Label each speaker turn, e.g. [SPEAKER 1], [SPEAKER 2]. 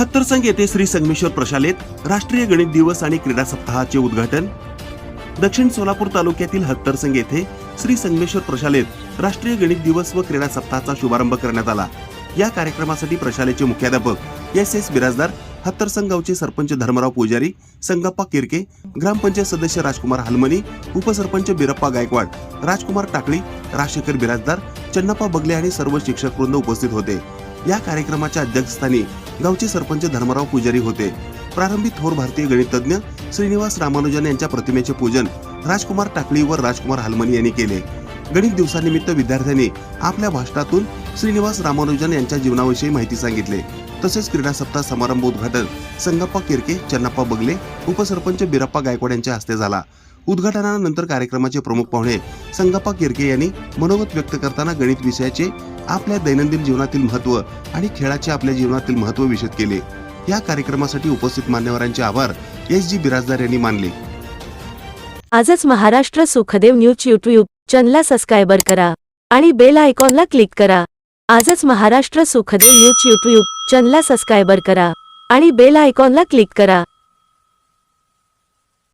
[SPEAKER 1] हत्तरसंग येथे श्री संगमेश्वर प्रशालेत राष्ट्रीय गणित दिवस आणि क्रीडा सप्ताहाचे उद्घाटन. दक्षिण सोलापूर तालुक्यातील हत्तरसंग येथे श्री संगमेश्वर प्रशालेत राष्ट्रीय गणित दिवस व क्रीडा सप्ताहाचा शुभारंभ करण्यात आला. या कार्यक्रमासाठी प्रशालेचे मुख्याध्यापक एस एस बिराजदार हत्तरसंग गावचे सरपंच धर्मराव पुजारी संगप्पा किरके ग्रामपंचायत सदस्य राजकुमार हलमनी उपसरपंच बिरप्पा गायकवाड राजकुमार टाकळी राजशेखर बिराजदार चन्नप्पा बगले आणि सर्व शिक्षक वृंद उपस्थित होते. या कार्यक्रमाच्या अध्यक्षस्थानी गावचे सरपंच धर्मराव पुजारी होते. प्रारंभी थोर भारतीय गणितज्ञ श्रीनिवास रामानुजन यांच्या प्रतिमेचे पूजन राजकुमार टाकळी व राजकुमार हलमनी यांनी केले. गणित दिवसानिमित्त विद्यार्थ्यांनी आपल्या भाषणातून श्रीनिवास रामानुजन यांच्या जीवनाविषयी माहिती सांगितले. तसेच क्रीडा सप्ताह समारंभ उद्घाटन संगप्पा किरके चन्नप्पा बगले उपसरपंच बिरप्पा गायकवाड यांच्या हस्ते झाला. उद्घाटनानंतर कार्यक्रमाचे प्रमुख पाहुणे संगप्पा किरके यांनी मनोगत व्यक्त करताना गणित विषयाचे आपल्या दैनंदिन जीवनातील महत्त्व आणि खेळाचे आपल्या जीवनातील महत्त्व विशद केले. या कार्यक्रमासाठी उपस्थित मान्यवरांचे आभार एस जी बिराजदार यांनी मानले.
[SPEAKER 2] आजच महाराष्ट्र सुखदेव न्यूज युट्यूब चॅनलला सबस्क्रायबर करा आणि बेल आयकॉनला क्लिक करा. आजच महाराष्ट्र सुखदेव न्यूज युट्यूब चॅनलला सबस्क्रायबर करा आणि बेल आयकॉनला क्लिक करा.